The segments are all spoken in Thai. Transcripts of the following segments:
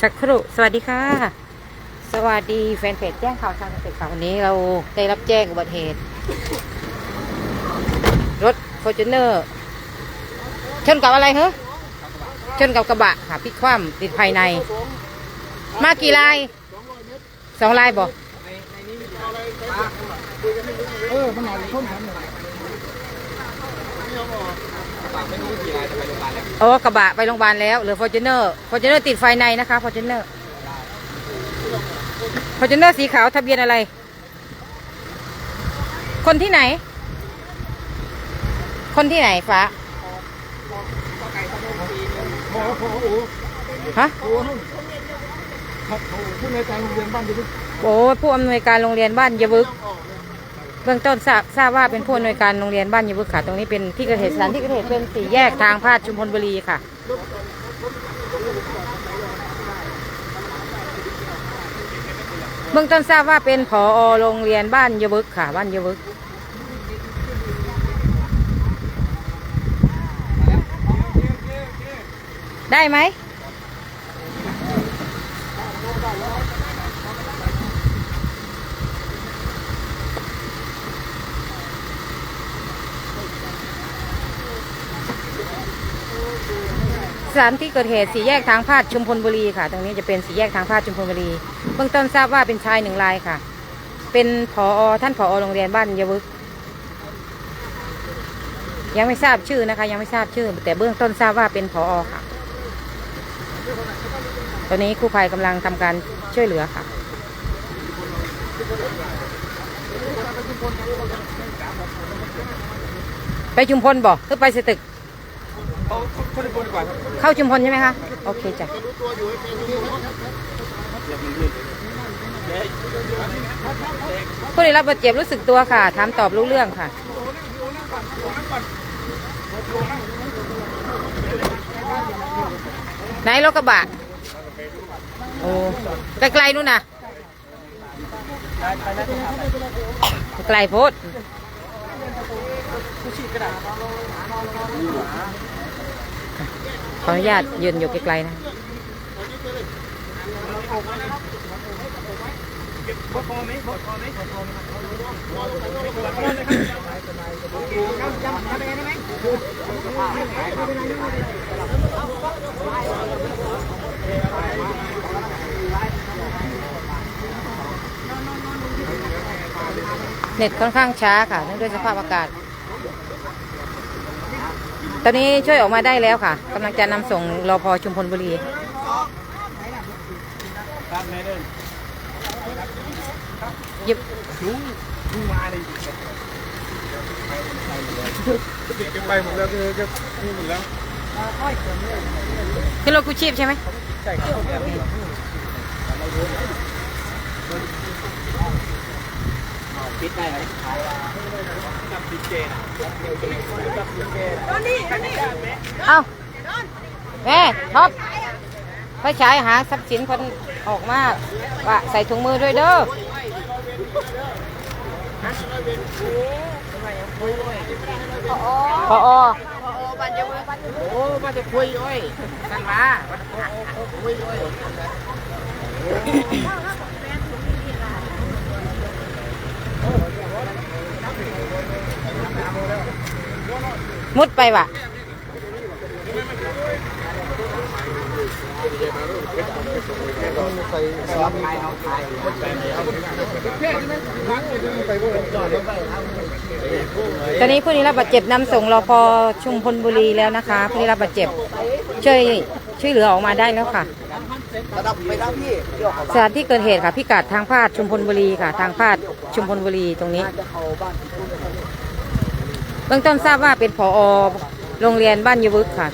สักครู่สวัสดีค่ะ สวัสดีแฟนเพจแจ้งข่าวทางเกษตรค่ะวันนี้เราได้รับแจ้งอุบัติเหตุ รถฟอร์จูเนอร์ชนกับอะไรเหรอชนกับกระบะค่ะพลิกคว่ำติดภายใน มากี่ลายสองลายบอกเออมันหนา จะท่นทันเลยโอ้กระบะไปโรงพยาบาลแล้วเหลือฟอร์จูเนอร์ฟอร์จูเนอร์ติดไฟในนะคะฟอร์จูเนอร์ฟอร์จูเนอร์สีขาวทะเบียนอะไร คนที่ไหน คนที่ไหนฟ้าพอพอโอ้ฮะโหนู่นครับโอ้ผู้ในการโรงเรียนบ้านจะโอ้ผู้อำนวยการโรงเรียนบ้านยะบึก เบื้องต้นทราบทราบว่าเป็นผู้อำนวยการโรงเรียนบ้านยะบึกค่ะ ตรงนี้เป็นที่เกิดเหตุสถานที่เกิดเหตุเป็นสี่แยกทางพาดชุมพลบุรีค่ะ เบื้องต้นทราบว่าเป็นผอโรงเรียนบ้านยบึกค่ะ บ้านยบึกได้ไหม สถานที่เกิดเหตุสี่แยกทางพาดชุมพลบุรีค่ะ ตรงนี้จะเป็นสี่แยกทางพาดชุมพลบุรี เบื้องต้นทราบว่าเป็นชายหนึ่งรายค่ะ เป็นผอท่านผอโรงเรียนบ้านยะวึก ยังไม่ทราบชื่อนะคะ ยังไม่ทราบชื่อ แต่เบื้องต้นทราบว่าเป็นผอค่ะ ตอนนี้กู้ภัยกำลังทำการช่วยเหลือค่ะไปชุมพลบอกหรือไปสตึก เขาเขาได้บนดีกว่าครับเข้าชุมพลใช่ไหมคะโอเคจ้ะผู้ได้รับบาดเจ็บรู้สึกตัวค่ะ ถามตอบรู้เรื่องค่ะไหนรถกระบะโอ้ไกลๆนู่นน่ะไกลโพด ขออนุญาตยืนอยู่ไกลๆนะเน็ตค่อนข้างช้าค่ะเนื่องด้วยสภาพอากาศ ตอนนี้ช่วยออกมาได้แล้วค่ะกำลังจะนำส่งรอพอชุมพลบุรีหยิบไปหมดแล้วก็หมดแล้วขึ้นรถกู้ชีพใช่ไหมใช่ครับ ปิดได้ไหมจับปิดเจนจับปิดเจนเอาแม่ท็อปไปฉายหาทรัพย์สินคนออกมาว่าใส่ถุงมือด้วยเด้อพอโอ้มาจะคุยอ้อยกันมาคุยอ้อยมุดไปว่ะใส่สอบไทยเอยเพื่อนไห มพักไปวกจอดรถไปตอนนี้ผู้นี้รับบาดเจ็บนำส่งรอพอชุมพลบุรีแล้วนะคะ ผู้นี้รับบาดเจ็บช่วยช่วยเหลือออกมาได้แล้วค่ะ ระดับไปแล้วพี่ที่ออกสถานที่เกิดเหตุค่ะพิกัดทางพาดชุมพลบุรีค่ะ ทางพาดชุมพลบุรีตรงนี้จะเข้าบ้านเบื้องต้นทราบว่าเป็นผอโรงเรียนบ้านยวึกค่ะ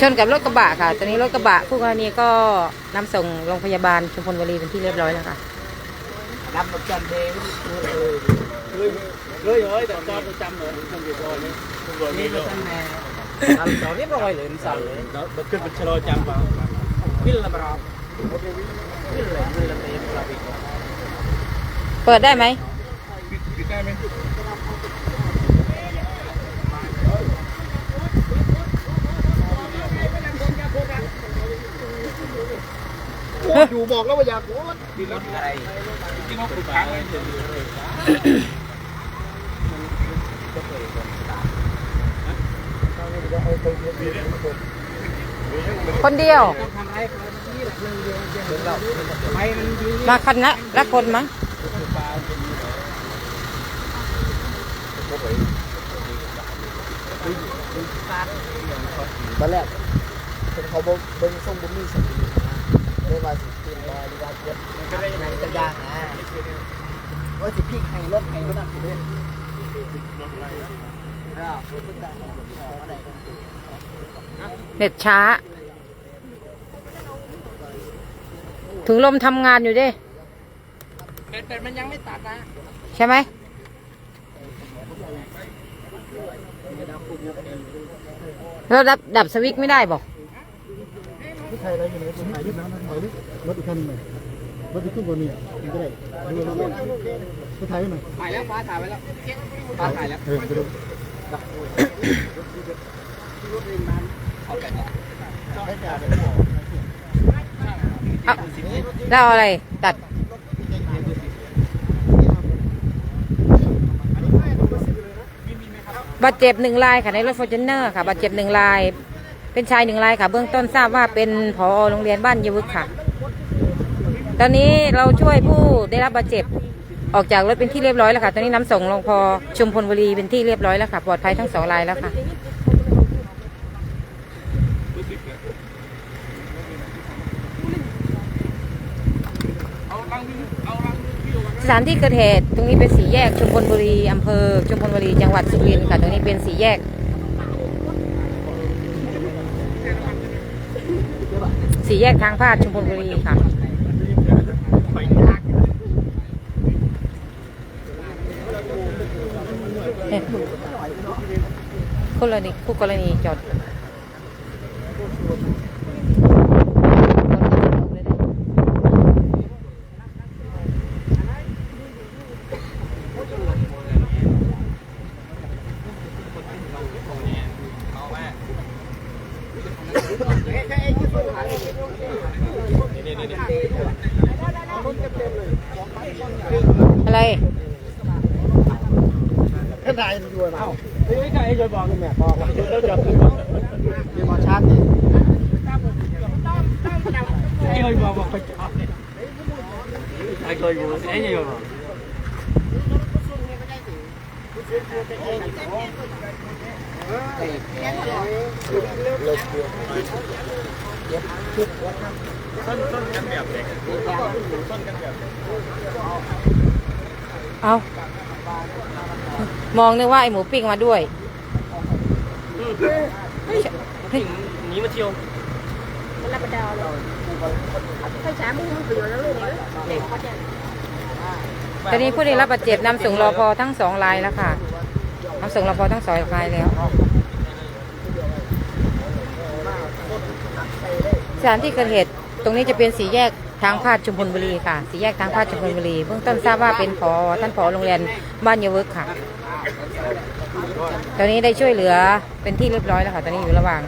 ชนกับรถกระบะค่ะ ตอนนี้รถกระบะผู้กรณีก็นำส่งโรงพยาบาลชุมพลบุรีเป็นที่เรียบร้อยแล้วค่ะนำมาจันเดงเลย เลยเฮ้ยแต่จอดประจำเลยจำรวจลอยเลยตำรวจนี่เลยตอนนี้ลอยเลยสั่งเลยเราขึ้นเป็นชะลอจำป่ะวิลละบราวิลละวิลละเตยลาบิเปิดได้ไหมปิดได้ไหมอยู่บอกแล้วว่าอยากโอ้ดีแล้วอะไรที่น้องปรึกษาอะ คนเดียวทำไรเขาที่หลักเรื่องเดียวเดี๋ยวเราไปมันยิงมาคันละละคนมั้งตอนแรกเป็นเขาบอกเบิ้งส่งบุญมีสติไม่ว่าสิเป็นมาหรือว่าเจ็บไหนจะยากนะว่าสิพี่ให้รถให้รถนั่นสิเล่นอ้าวรถได้อะไร เน็ตช้าถึงลมทำงานอยู่เด้เป็นเป็นมันยังไม่ตัดนะ ใช่ไหมเราดับดับสวิตช์ไม่ได้บอกที่ไทยอะไรอยู่ไหนผมถ่ายรูปน้ำถ่ายรูปรถอีกคันหนึ่งรถอีกขึ้นบนนี้มันก็ได้ดูรถก็ถ่ายหน่อยถ่ายแล้วฟ้าถ่ายไว้แล้ว ฟ้าถ่ายแล้วเออไปดูเอาเอาเราอะไร ตัด บาดเจ็บหนึ่งรายค่ะในรถฟอร์จูเนอร์ค่ะ บาดเจ็บหนึ่งราย เป็นชายหนึ่งรายค่ะ เบื้องต้นทราบว่าเป็นผอโรงเรียนบ้านเยวึกค่ะ ตอนนี้เราช่วยผู้ได้รับบาดเจ็บ ออกจากรถเป็นที่เรียบร้อยแล้วค่ะ ตอนนี้น้ำส่งโรงพอชุมพลบุรีเป็นที่เรียบร้อยแล้วค่ะ ปลอดภัยทั้งสองรายแล้วค่ะ สถานที่เกิดเหตุตรงนี้เป็นสี่แยกชุมพลบุรีอำเภอชุมพลบุรีจังหวัดสุรินทร์ค่ะ ตรงนี้เป็นสี่แยก สี่แยกทางพาดชุมพลบุรีค่ะเนี่ย คู่กรณีคู่กรณีจอดอะไรท่านนายมันอยู่นะเฮ้ยใครจะบอกแม่บอกว่าเดี๋ยวจะมีมาชาร์ จนี่ไอ้เคยบอกบอกไปจอดไอ้เคยบอกไอ้ยังบอกเอามองนึกว่าไอหมูปิ้งมาด้วยเฮ้ยหนีมาเที่ยว là bắt đầu rồi phải trả muốn không vừa nó luôn đấy để có tiền ตอนนี้ผู้ได้รับบาดเจ็บนำส่งรอพอทั้งสองรายแล้วค่ะนำส่งรอพอทั้งสองรายแล้วสถานที่เกิดเหตุตรงนี้จะเป็นสีแยก ทางพาดชุมพลบุรีค่ะสีแยกทางพาดชุมพลบุรีเบื้องต้นทราบว่าเป็นพอท่านพอโรงเรียนบ้านเยาเวิร์กค่ะ ตอนนี้ได้ช่วยเหลือเป็นที่เรียบร้อยแล้วค่ะ ตอนนี้อยู่ระหว่าง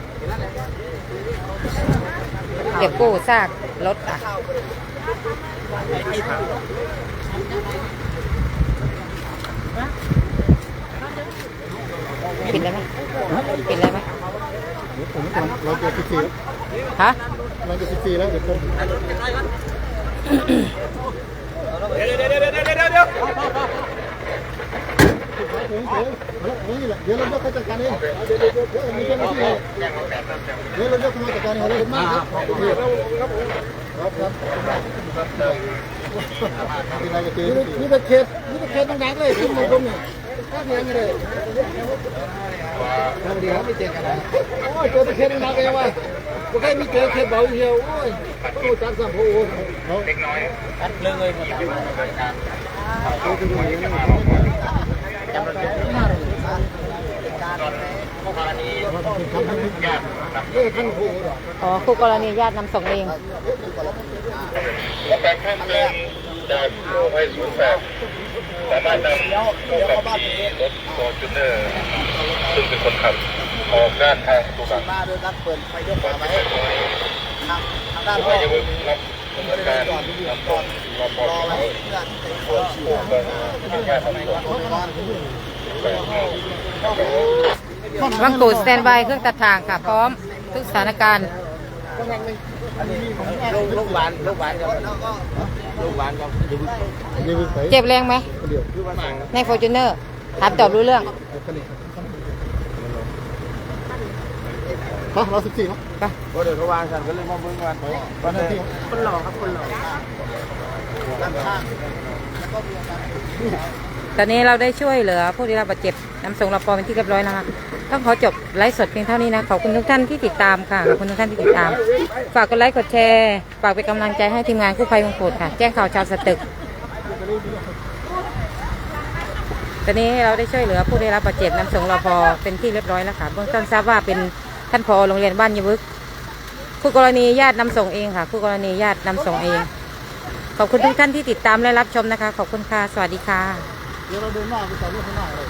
เก็บกู้ซากรถค่ะปิดแล้วไหมปิดแล้วไหมผมก่อนเราเจ็ดสิบสี่ฮะ เราเจ็ดสิบสี่แล้วเดี๋ยวผมเดี๋ยวเดี๋ยวเดี๋ยวเดี๋ยวเดี๋ยวเดี๋ยวนี่แหละเดี๋ยวเรายกให้จัดการเองเดี๋ยวเดี๋ยวเดี๋ยวมีเจ้าหน้าที่เดี๋ยวเรายกให้จัดการเองเลยมากครับครับครับนี่เป็นเขตนี่เป็นเขตดังๆเลยที่มุมตรงนี้ข้างยังเลยสวัสดีครับไม่เจอกันนะโอ้ยเจอแต่เขตดังๆเลยว่า ไม่เคยมีเจอเขตเบาเหี่ยวโอ้ยโอ้จังสัมโพเขาตัดเลยเลยหมดอ๋อคู่กรณีญาตินำส่งเองการข้ามเดินจากกู้ภัยศูนย์แปดสามารถนำผู้ขับขี่รถฟอร์จูเนอร์ซึ่งเป็นคนขับ ออกด้านทางประตูหลังมาด้วยกันเปิดไฟเลี้ยวขวาไว้ทางทางด้านผู้พ่อภัยยังรับดำเนินการนำตัวรอปรอภไว้เพื่อที่จะเข้าฉีดผู้เป็นแพทย์ทำส่วนวังตูดสแตนบายเครื่องตัดทางค่ะ พร้อมทุกสถานการณ์ลูกลูกหวานลูกหวานครับลูกหวานครับเจ็บแรงไหมคือประมาณในฟอร์จูเนอร์ถามตอบรู้เรื่อง ฮะเราสิบสี่เนาะไปก็เดี๋ยวเขาวางกันก็เลยมาเบิ่งวันวันนี้คนหล่อครับคนหล่อด้านข้างตอนนี้เราได้ช่วยเหลือผู้ได้รับบาดเจ็บนำส่งรปภเป็นที่เรียบร้อยนะคะต้องขอจบไลฟ์สดเพียงเท่านี้นะ ขอบคุณทุกท่านที่ติดตามค่ะ ขอบคุณทุกท่านที่ติดตาม ฝากกดไลค์ กดแชร์ ฝากเป็นกำลังใจให้ทีมงานกู้ภัยมงกุฎค่ะ แจ้งข่าวชาวสตึก ตอนนี้เราได้ช่วยเหลือผู้ได้รับบาดเจ็บนำส่งรปภเป็นที่เรียบร้อยแล้วค่ะ เบื้องต้นทราบว่าเป็น ท่านพอโรงเรียนบ้านยะวึกคู่กรณีญาตินำส่งเองค่ะคู่กรณีญาตินำส่งเอง ขอบคุณทุกท่านที่ติดตามและรับชมนะคะ ขอบคุณค่ะ สวัสดีค่ะ เดี๋ยวเราเดินหน้าไปต่อเรื่องข้างหน้าเลย